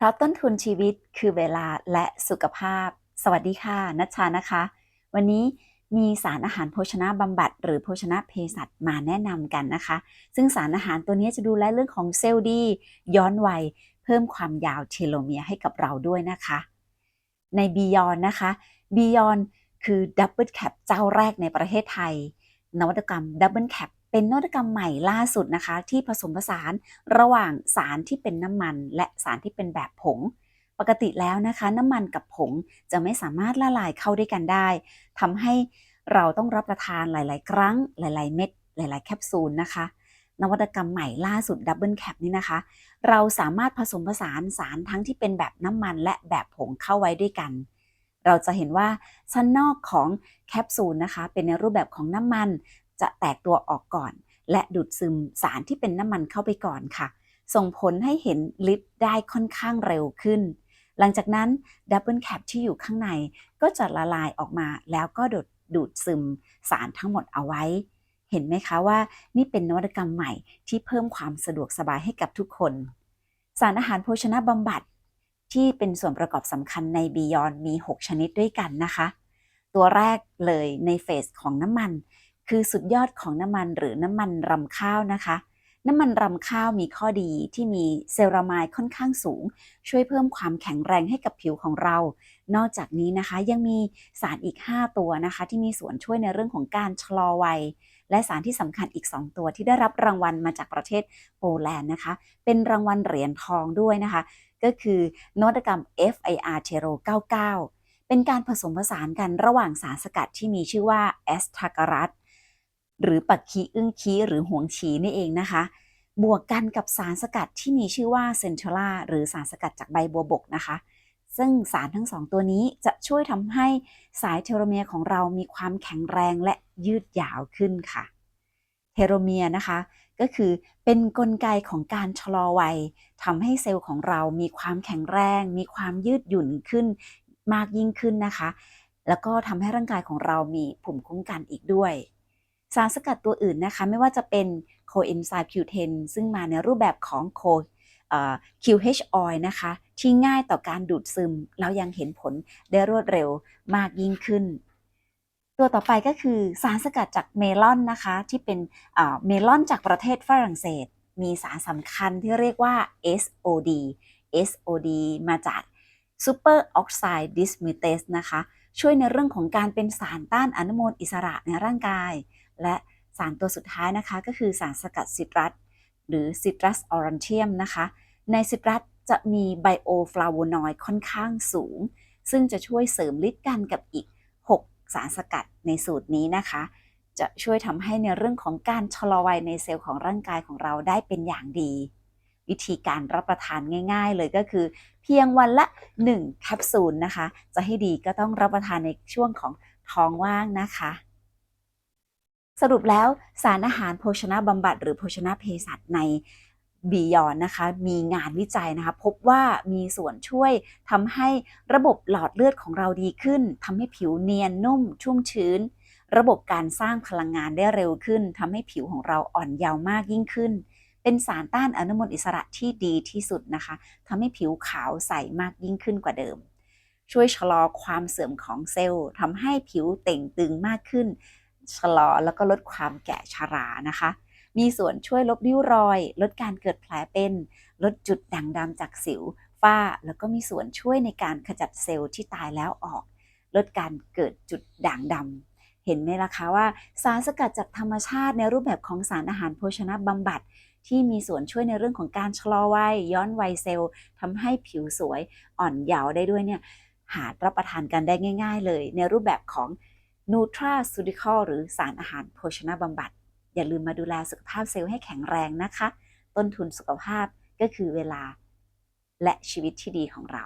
เพราะต้นทุนชีวิตคือเวลาและสุขภาพ สวัสดีค่ะนัชชานะคะ วันนี้มีสารอาหารโภชนะบำบัด หรือโภชนะเภสัชมาแนะนำกันนะคะ ซึ่งสารอาหารตัวนี้จะดูแลเรื่องของเซลล์ดี ย้อนวัย เพิ่มความยาวเทโลเมียร์ให้กับเราด้วยนะคะ ในบียอนนะคะบียอนคือดับเบิลแคปเจ้าแรกในประเทศไทย นวัตกรรมดับเบิลแคป เป็นนวัตกรรมใหม่ล่าสุดนะคะ ที่ผสมผสานระหว่างสารที่เป็นน้ำมัน และสารที่เป็นแบบผง ปกติแล้วนะคะ น้ำมันกับผงจะไม่สามารถละลายเข้าด้วยกันได้ทำให้เราต้องรับประทานหลาย ๆ ครั้ง หลาย ๆ เม็ดหลาย ๆ แคปซูลนะคะ นวัตกรรมใหม่ล่าสุดดับเบิลแคปนี่นะคะ เราสามารถผสมผสานสารทั้งที่เป็นแบบน้ำมันและแบบผงเข้าไว้ด้วยกันเราจะเห็นว่าชั้นนอกของแคปซูลนะคะ เป็นในรูปแบบของน้ำมัน จะแตกตัวออกก่อน และดูดซึมสารที่เป็นน้ำมันเข้าไปก่อนค่ะ ส่งผลให้เห็นฤทธิ์ได้ค่อนข้างเร็วขึ้น หลังจากนั้นดับเบิลแคปที่อยู่ข้างในก็จะละลายออกมาแล้วก็ดูดดูดซึมสารทั้งหมดเอาไว้ เห็นไหมคะว่านี่เป็นนวัตกรรมใหม่ที่เพิ่มความสะดวกสบายให้กับทุกคน สารอาหารโภชนะบำบัดที่เป็นส่วนประกอบสำคัญในบียอนมี 6 ชนิดด้วยกันนะคะ ตัวแรกเลยในเฟสของน้ำมัน คือสุดยอดของน้ำมันหรือน้ำมันรำข้าวนะคะ น้ำมันรำข้าวมีข้อดีที่มีเซรามายค่อนข้างสูง ช่วยเพิ่มความแข็งแรงให้กับผิวของเรา นอกจากนี้นะคะยังมีสารอีก 5 ตัวนะคะ ที่มีส่วนช่วยในเรื่องของการชะลอวัยและสารที่สำคัญอีก 2 ตัวที่ได้รับรางวัลมาจากประเทศโปแลนด์นะคะ เป็นรางวัลเหรียญทองด้วยนะคะ ก็คือนวัตกรรม FIR t e r o 99 เป็นการผสมผสานกันระหว่างสารสกัดที่มีชื่อว่าแอสทาการัส หรือปักคีอึ้งคีหรือหวงฉีนี่เองนะคะ บวกกันกับสารสกัดที่มีชื่อว่าเซนเทล่าหรือสารสกัดจากใบบัวบกนะคะ ซึ่งสารทั้งสองตัวนี้จะช่วยทำให้สายเทโลเมียร์ของเรามีความแข็งแรงและยืดยาวขึ้นค่ะ เทโลเมียร์นะคะก็คือเป็นนกลไกของการชะลอวัยทำให้เซลล์ของเรามีความแข็งแรง มีความยืดหยุ่นขึ้นมากยิ่งขึ้นนะคะ แล้วก็ทำให้ร่างกายของเรามีภูมิคุ้มกันอีกด้วย สารสกัดตัวอื่นนะคะไม่ว่าจะเป็นโคเอนไซม์ Q10 ซึ่งมาในรูปแบบของโค QH oil นะคะที่ง่ายต่อการดูดซึมแล้วยังเห็นผลได้รวดเร็วมากยิ่งขึ้น ตัวต่อไปก็คือสารสกัดจากเมลอนนะคะที่เป็นเมลอนจากประเทศฝรั่งเศส มีสารสำคัญที่เรียกว่า SOD SOD มาจาก Super Oxide Dismutase นะคะ ช่วยในเรื่องของการเป็นสารต้านอนุมูลอิสระในร่างกาย และสารตัวสุดท้ายนะคะ ก็คือสารสกัดซิตรัสหรือซิตรัสออรันเทียมนะคะ ในซิตรัสจะมีไบโอฟลาโวนอยด์ค่อนข้างสูง ซึ่งจะช่วยเสริมฤทธิ์กันกับอีก 6 สารสกัดในสูตรนี้นะคะ จะช่วยทำให้ในเรื่องของการชะลอวัยในเซลล์ของร่างกายของเราได้เป็นอย่างดี วิธีการรับประทานง่าย ๆ เลยก็คือ เพียงวันละ 1 แคปซูลนะคะ จะให้ดีก็ต้องรับประทานในช่วงของท้องว่างนะคะ สรุปแล้วสารอาหารโภชนะบำบัดหรือโภชนะเภสัชในบียอนนะคะมีงานวิจัยนะคะ พบว่ามีส่วนช่วยทำให้ระบบหลอดเลือดของเราดีขึ้นทำให้ผิวเนียนนุ่ม ชุ่มชื้น ระบบการสร้างพลังงานได้เร็วขึ้นทำให้ผิวของเราอ่อนเยาว์มากยิ่งขึ้น เป็นสารต้านอนุมูลอิสระที่ดีที่สุดนะคะทำให้ผิวขาวใสมากยิ่งขึ้นกว่าเดิม ช่วยชะลอความเสื่อมของเซลล์ทำให้ผิวเต่งตึงมากขึ้น ชะลอแล้วก็ลดความแก่ชรานะคะ มีส่วนช่วยลบริ้วรอย ลดการเกิดแผลเป็น ลดจุดด่างดำจากสิวฝ้า แล้วก็มีส่วนช่วยในการขจัดเซลล์ที่ตายแล้วออก ลดการเกิดจุดด่างดำเห็นไหมล่ะคะว่าสารสกัดจากธรรมชาติในรูปแบบของสารอาหารโภชนะบำบัด ที่มีส่วนช่วยในเรื่องของการชะลอวัยย้อนวัยเซลล์ทำให้ผิวสวยอ่อนเยาว์ได้ด้วยเนี่ยหารับประทานกันได้ง่าย ๆ เลย ในรูปแบบของ Nutraceutical หรือสารอาหารโภชนาบำบัด อย่าลืมมาดูแลสุขภาพเซลล์ให้แข็งแรงนะคะ ต้นทุนสุขภาพก็คือเวลา และชีวิตที่ดีของเรา